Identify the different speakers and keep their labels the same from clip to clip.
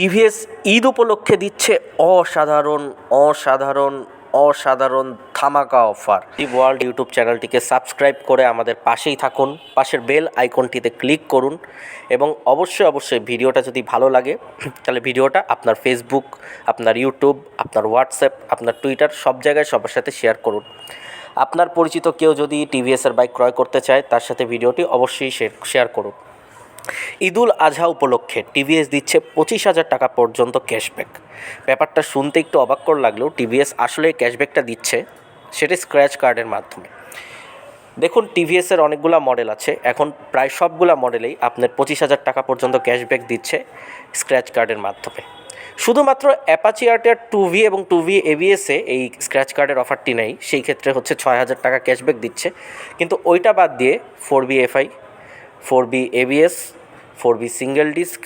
Speaker 1: TVS Eid উপলক্ষে দিচ্ছে অসাধারণ অসাধারণ অসাধারণ ধামাকা অফার। এই ওয়ার্ল্ড ইউটিউব চ্যানেলটিকে সাবস্ক্রাইব করে আমাদের পাশেই থাকুন, পাশের বেল আইকনটিতে ক্লিক করুন এবং অবশ্যই অবশ্যই ভিডিওটা যদি ভালো লাগে, তাহলে ভিডিওটা আপনার ফেসবুক আপনার ইউটিউব আপনার হোয়াটসঅ্যাপ আপনার টুইটার সব জায়গায় সবার সাথে শেয়ার করুন। আপনার পরিচিত কেউ যদি টিভিএসের বাইক ক্রয় করতে চায়, তার সাথে ভিডিওটি অবশ্যই শেয়ার করুন। ঈদুল আজহা উপলক্ষে টিভিএস দিচ্ছে পঁচিশ হাজার টাকা পর্যন্ত ক্যাশব্যাক। ব্যাপারটা শুনতে একটু অবাক কর লাগলেও টিভিএস আসলে ক্যাশব্যাকটা দিচ্ছে সেটা স্ক্র্যাচ কার্ডের মাধ্যমে। দেখুন, টিভিএসের অনেকগুলো মডেল আছে। এখন প্রায় সবগুলা মডেলেই আপনার পঁচিশ হাজার টাকা পর্যন্ত ক্যাশব্যাক দিচ্ছে স্ক্র্যাচ কার্ডের মাধ্যমে। শুধুমাত্র অ্যাপাচি আরটিআর টু ভি এবং টু ভি এবিএসে এই স্ক্র্যাচ কার্ডের অফারটি নেই। সেই ক্ষেত্রে হচ্ছে ছয় হাজার টাকা ক্যাশব্যাক দিচ্ছে। কিন্তু ওইটা বাদ দিয়ে four V FI four V ABS four V single disc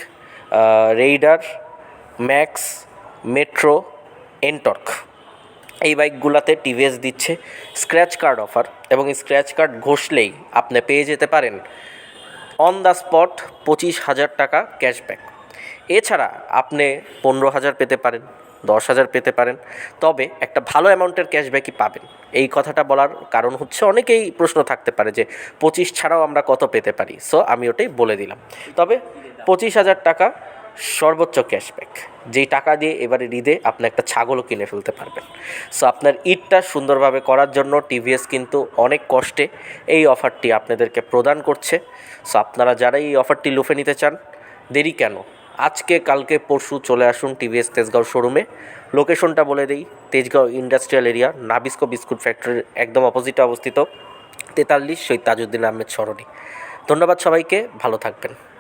Speaker 1: Raider, Max, Metro, NTorq. এই বাইকগুলোতে টিভিএস দিচ্ছে, স্ক্র্যাচ কার্ড অফার এবং স্ক্র্যাচ কার্ড ঘষলেই আপনি পেয়ে যেতে পারেন অন দ্য স্পট পঁচিশ হাজার টাকা ক্যাশব্যাক। এছাড়া আপনি পনেরো হাজার পেতে পারেন। দশ হাজার পেতে পারেন। তবে একটা ভালো অ্যামাউন্টের ক্যাশব্যাকই পাবেন। এই কথাটা বলার কারণ হচ্ছে অনেকেই প্রশ্ন থাকতে পারে যে, পঁচিশ ছাড়াও আমরা কত পেতে পারি? সো আমি ওটাই বলে দিলাম। তবে পঁচিশ হাজার টাকা সর্বোচ্চ ক্যাশব্যাক। যেই টাকা দিয়ে এবারে ঈদে আপনি একটা ছাগলও কিনে ফেলতে পারবেন। সো আপনার ঈদটা সুন্দরভাবে করার জন্য টিভিএস কিন্তু অনেক কষ্টে এই অফারটি আপনাদেরকে প্রদান করছে। সো আপনারা যারা এই অফারটি লুফে নিতে চান, দেরি কেন? আজকে, কালকে, পরশু চলে আসুন টিভিএস তেজগাঁও শোরুমে। লোকেশনটা বলে দিই, Tejgaon industrial area, Nabisco biscuit ফ্যাক্টরির একদম অপোজিটে অবস্থিত তেতাল্লিশ, শহীদ তাজউদ্দিন আহমেদ সরণি। ধন্যবাদ সবাইকে, ভালো থাকবেন।